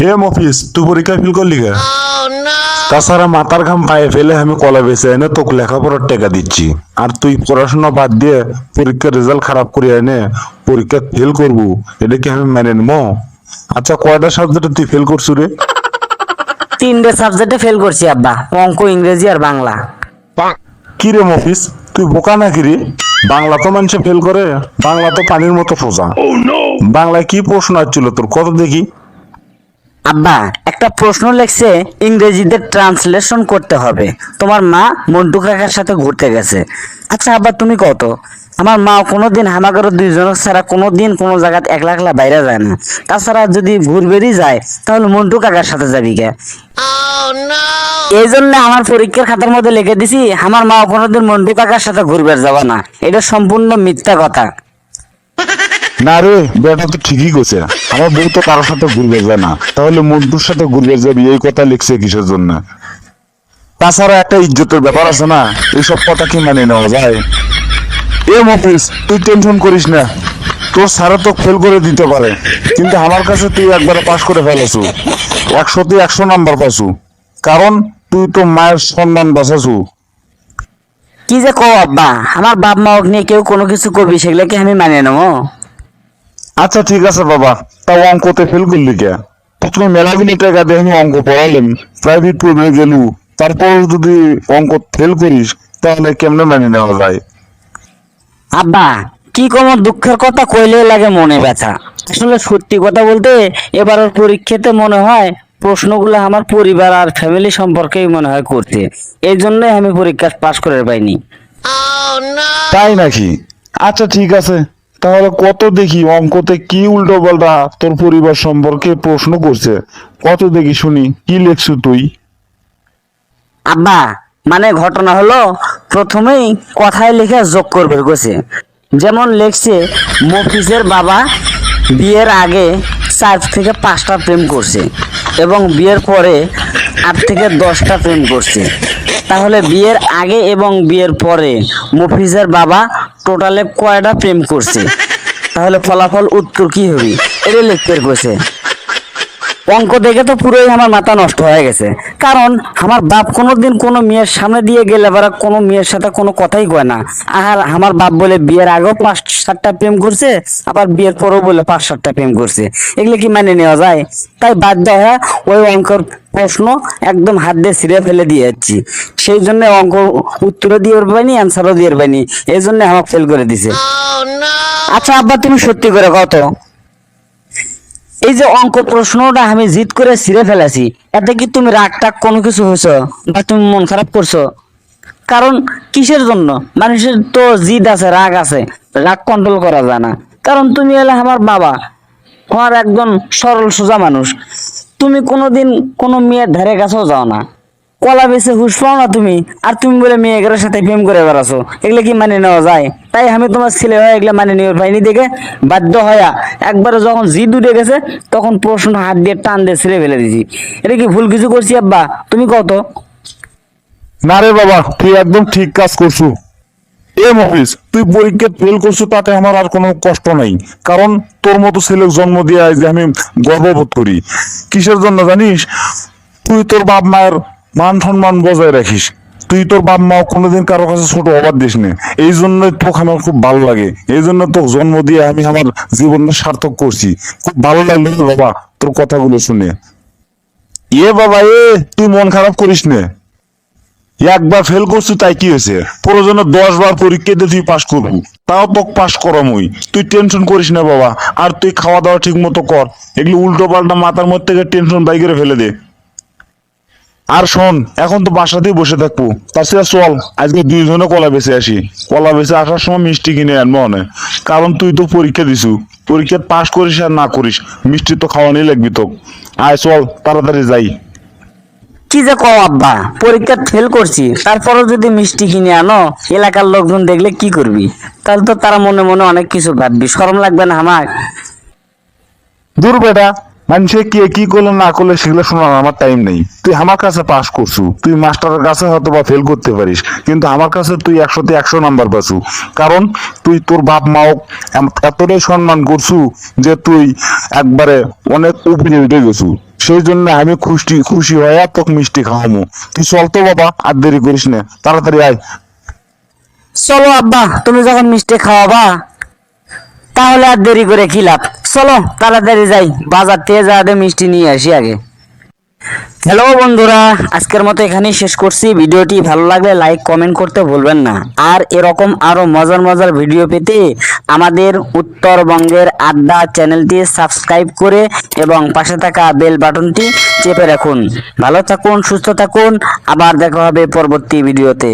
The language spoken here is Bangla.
হে মফিস তুই পরীক্ষা ফেল করলি কে? তাছাড়া মাথার ঘাম পায়ে ফেলে আমি কলা বেছে এনে তোকে লেখাপড়ার টাকা দিচ্ছি। আর তুই পড়াশোনা বাদ দিয়ে পরীক্ষার রেজাল্ট খারাপ করে এনে পরীক্ষা ফেল করব এটা কি আমি মেনে নেব? আচ্ছা কয়টা সাবজেক্টে তুই ফেল করছু রে? তিনটে সাবজেক্টে ফেল করছি আব্বা অঙ্ক ইংরেজি আর বাংলা। কি রে মফিস তুই বোকা নাকি রে? বাংলা তো মানুষে ফেল করে বাংলা তো পানির মতো সোজা। বাংলায় কি প্রশ্ন আসছিল তোর কত দেখি? আব্বা একটা প্রশ্ন লেখছে ইংরেজিতে ট্রান্সলেশন করতে হবে। তোমার মা মন্টু কাকার সাথে ঘুরতে গেছে। আচ্ছা আব্বা তুমি কত? আমার মা কোনো দিন হামাগর দুইজন ছাড়া কোনো দিন কোনো জায়গাতে একলা একলা বাইরে যায় না। তাছাড়া যদি ঘুরবেরই যায় তাহলে মন্টু কাকার সাথে যাবি কে? এই জন্য আমার পরীক্ষার খাতার মধ্যে লিখে দিছি আমার মা কোনোদিন মন্টু কাকার সাথে ঘুরবে যাবে না। এটা সম্পূর্ণ মিথ্যা কথা। না রে, বেটা তো ঠিকই করছে আমার বউ তো কারোর সাথে ঘুরবে যায় না। তাহলে মন্টুর সাথে ঘুরবে যাবি এই কথা লিখছে কিসের জন্য? তাছাড়া একটা ইজ্জতের ব্যাপার আছে না, এইসব কথা কি মানে নেওয়া যায়? এ মফিস তুই টেনশন করিস না। তোর স্যারে তো ফেল করে দিতে পারে। কিন্তু আমার কাছে তুই একবারে পাশ করে ফেলেছু। একশোতে একশো নাম্বার পাসু কারণ তুই তো মায়ের সম্মান বাঁচাছু কি যে কও আব্বা, আমার বাপ মা নিয়ে কেউ কোনো কিছু করবি, সেগুলোকে আমি মানে নেব। আচ্ছা ঠিক আছে বাবা। তাও অঙ্কতে ফেল করলি কে? তুমি মেলাদিন টাকা দিয়ে আমি অঙ্ক পড়ালেন প্রাইভেট পড়বে গেলু। তারপর যদি অঙ্ক ফেল করিস তাহলে কেমনে মেনে নেওয়া যায়? আব্বা কি কোনো দুঃখের কথা কইলে লাগে মনে ব্যথা। আসলে সত্যি কথা বলতে এবারের পরীক্ষাতে মনে হয় প্রশ্নগুলো আমার পরিবার আর ফ্যামিলি সম্পর্কেই মনে হয় করতে এই জন্যই আমি পরীক্ষা পাশ করে পাইনি। তাই নাকি? আচ্ছা ঠিক আছে। তাহলে কত দেখি অঙ্কতে কি উল্টো পাল্টা তোর পরিবার সম্পর্কে প্রশ্ন করছে? কত দেখি শুনি, কি লিখছু তুই? আব্বা মানে ঘটনা হলো, প্রথমেই কথায় লিখে যোগ করবে গেছে যেমন লেখছে, মফিজের বাবা বিয়ের আগে চার থেকে পাঁচটা প্রেম করছে এবং বিয়ের পরে আট থেকে দশটা প্রেম করছে। তাহলে বিয়ের আগে এবং বিয়ের পরে মফিজের বাবা টোটালে কয়টা প্রেম করছে? তাহলে ফলাফল উত্তর কি হবে? এটা লিখতে গেছে অঙ্ক দেখে তো পুরোই আমার মাথা নষ্ট হয়ে গেছে। কারণ আমার বাপ কোনোদিন কোনো মেয়ের সামনে দিয়ে গেলে এবার কোনো মেয়ের সাথে কোনো কথাই কয় না। আর আমার বাপ বলে বিয়ের আগেও পাঁচ সাতটা প্রেম করছে আবার বিয়ের পরেও বলে পাঁচ সাতটা প্রেম করছে। এগুলো কি মানে নেওয়া যায়? তাই বাধ্য হয়ে ওই অঙ্কর প্রশ্ন একদম হাত দিয়ে ছিঁড়ে ফেলে দিয়ে যাচ্ছি। সেই জন্য অঙ্ক উত্তরও দিয়ে পাইনি অ্যান্সারও দিয়ে পাইনি। এই জন্য আমাকে ফেল করে দিছে। আচ্ছা আব্বা তুমি সত্যি করে কত এই যে অঙ্ক প্রশ্নটা আমি জিত করে ছিঁড়ে ফেলেছি, এতে কি তুমি রাগ টাগ কোনো কিছু হয়েছ বা তুমি মন খারাপ করছ? কারণ কিসের জন্য? মানুষের তো জিদ আছে, রাগ আছে, রাগ কন্ট্রোল করা যায় না। কারণ তুমি এলে আমার বাবা আমার একজন সরল সোজা মানুষ। তুমি কোনোদিন কোনো মেয়ের ধারে কাছেও যাও না। কলা বেছে হুশ পাও না তুমি? আর তুমি বলে মেয়ে মেয়েগুলোর সাথে প্রেম করে বেড়াছো। এগুলো কি মানে নেওয়া যায়? তাই আমি তোমার ছেলে হয়ে এগুলো মানে নিয়ে পাইনি দেখে বাধ্য হয়া একবারে যখন জিদ উঠে গেছে, তখন প্রশ্ন হাত দিয়ে টান দিয়ে ছেড়ে ফেলে দিছি এটা কি ভুল কিছু করছি আব্বা? তুমি কত না রে বাবা, তুই একদম ঠিক কাজ করছু। এ মফিস তুই পরীক্ষা ফেল করছ তাতে আমার আর কোনো কষ্ট নাই। কারণ তোর মতো ছেলে জন্ম দিয়ে আমি গর্ববোধ করি। কিসের জন্য জানিস? তুই তোর বাপ মায়ের মান সম্মান বজায় রাখিস। তুই তোর বাপ মা কোনোদিন কারও কাছে ছোট অবাদ দিস না। এই জন্য তোকে আমার খুব ভালো লাগে। এই জন্য তোকে জন্ম দিয়ে আমি আমার জীবনটা সার্থক করছি। খুব ভালো লাগল বাবা তোর কথাগুলো শুনে। এ বাবা, এ, তুই মন খারাপ করিস না। একবার ফেল করছি তাই কি হয়েছে? প্রয়োজনে দশ বার পরীক্ষা দিয়ে তুই পাস করবি। তাও তোকে পাস করামই। তুই টেনশন করিস না বাবা। আর তুই খাওয়া দাওয়া ঠিক মতো কর। এগুলো উল্টো পাল্টা মাথার মধ্যে থেকে টেনশন বাই করে ফেলে দে। আর শোন এখন তো বাসাতেই বসে থাকব। তার সাথে চল আজকে দুইজনে কলা বেঁচে আসি। কলা বেঁচে আসার সময় মিষ্টি কিনে আনব অনেক কারণ তুই তো পরীক্ষা দিছু। পরীক্ষা পাশ করিস আর না করিস মিষ্টি তো খাওয়ানি লাগবি তো আয় চল তাড়াতাড়ি যাই। কি যে কও আব্বা পরীক্ষা ফেল করছি তারপরও যদি মিষ্টি কিনে আনো এলাকার লোকজন দেখলে কি করবি? তাহলে তো তারা মনে মনে অনেক কিছু ভাববি শরম লাগবে না আমার দূর বেটা মানুষে কে কি করল, না করলে, সেগুলো শোনার আমার টাইম নেই। তুই আমার কাছে পাস করছু, তুই মাস্টারের কাছে হয়তো বা ফেল করতে পারিস, কিন্তু আমার কাছে তুই একশোতে একশো নাম্বার পাছু কারণ তুই তোর বাপ মাও এতটাই সম্মান করছু যে তুই একবারে অনেক উপরে উঠে গেছু সেই জন্য আমি খুশি খুশি হয়ে তোকে মিষ্টি খাওয়ামু। তুই চল তো বাবা, আর দেরি করিস না। তাড়াতাড়ি আয়। চলো আব্বা, তুমি যখন মিষ্টি খাওয়াবা, তাহলে আর দেরি করে কি লাভ? চলো, তাড়াতাড়ি যাই। বাজার থেকে যা দে মিষ্টি নিয়ে আসি আগে। হ্যালো বন্ধুরা, আজকের মতো এখানেই শেষ করছি। ভিডিওটি ভালো লাগলে লাইক কমেন্ট করতে ভুলবেন না। আর এরকম আরও মজার মজার ভিডিও পেতে আমাদের উত্তরবঙ্গের আড্ডা চ্যানেলটি সাবস্ক্রাইব করে এবং পাশে থাকা বেল বাটনটি চেপে রাখুন। ভালো থাকুন, সুস্থ থাকুন। আবার দেখা হবে পরবর্তী ভিডিওতে